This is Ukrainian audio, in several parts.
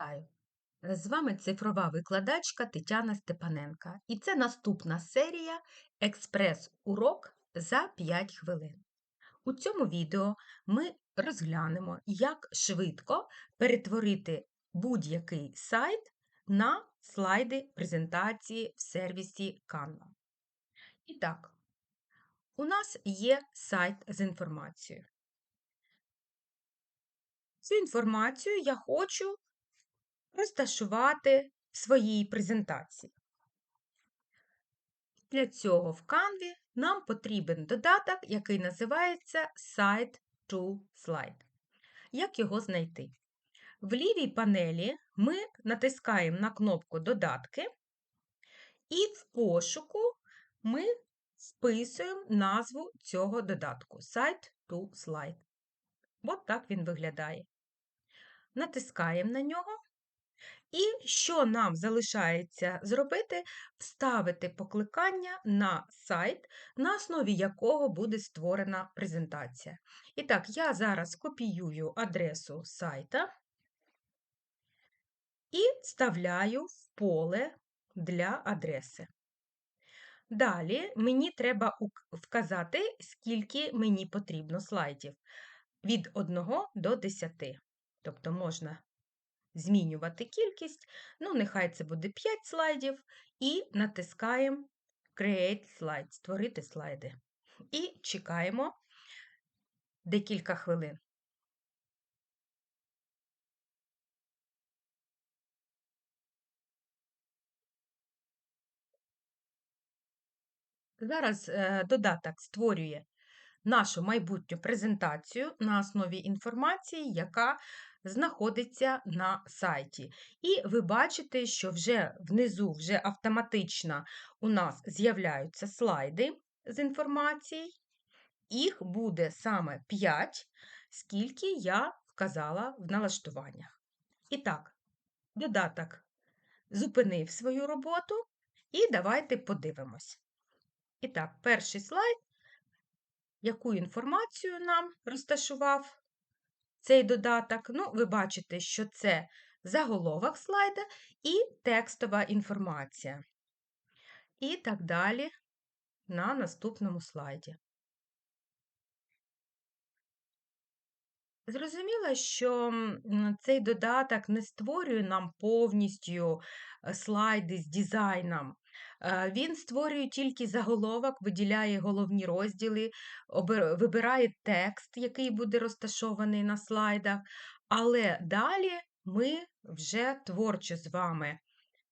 Вітаю! З вами цифрова викладачка Тетяна Степаненка, і це наступна серія Експрес-урок за 5 хвилин. У цьому відео ми розглянемо, як швидко перетворити будь-який сайт на слайди презентації в сервісі Canva. І так, у нас є сайт з інформацією. Цю інформацію я хочу розташувати в своїй презентації. Для цього в Canva нам потрібен додаток, який називається Site to Slide. Як його знайти? В лівій панелі ми натискаємо на кнопку Додатки, і в пошуку ми вписуємо назву цього додатку Site to Slide. От так він виглядає. Натискаємо на нього. І що нам залишається зробити? Вставити покликання на сайт, на основі якого буде створена презентація. І так, я зараз копіюю адресу сайта і вставляю в поле для адреси. Далі мені треба вказати, скільки мені потрібно слайдів. Від 1 до 10. Тобто можна змінювати кількість, ну, нехай це буде 5 слайдів, і натискаємо Create Slide, створити слайди. І чекаємо декілька хвилин. Зараз е, додаток створює нашу майбутню презентацію на основі інформації, яка знаходиться на сайті. І ви бачите, що вже внизу вже автоматично у нас з'являються слайди з інформацією. Їх буде саме 5, скільки я вказала в налаштуваннях. І так, додаток зупинив свою роботу, і давайте подивимось. І так, перший слайд, яку інформацію нам розташував цей додаток. Ну, ви бачите, що це заголовок слайда і текстова інформація. І так далі на наступному слайді. Зрозуміло, що цей додаток не створює нам повністю е, слайди з дизайном. Е, він створює тільки заголовок, виділяє головні розділи, вибирає текст, який буде розташований на слайдах, але далі ми вже творчо з вами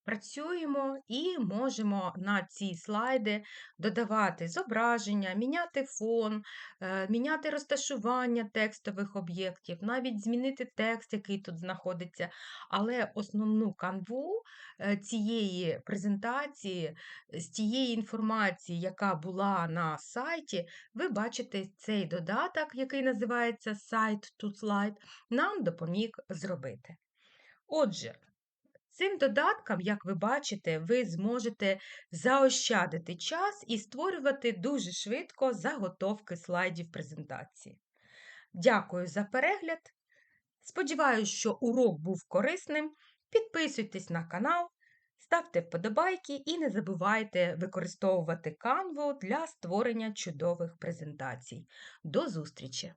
Працюємо і можемо на ці слайди додавати зображення, міняти фон, е, міняти розташування текстових об'єктів, навіть змінити текст, який тут знаходиться. Але основну канву е, цієї презентації, з тієї інформації, яка була на сайті, ви бачите цей додаток, який називається Site to Slide, нам допоміг зробити. Отже, Цим додатком, як ви бачите, ви зможете заощадити час і створювати дуже швидко заготовки слайдів презентації. Дякую за перегляд. Сподіваюся, що урок був корисним. Підписуйтесь на канал, ставте вподобайки і не забувайте використовувати Canva для створення чудових презентацій. До зустрічі!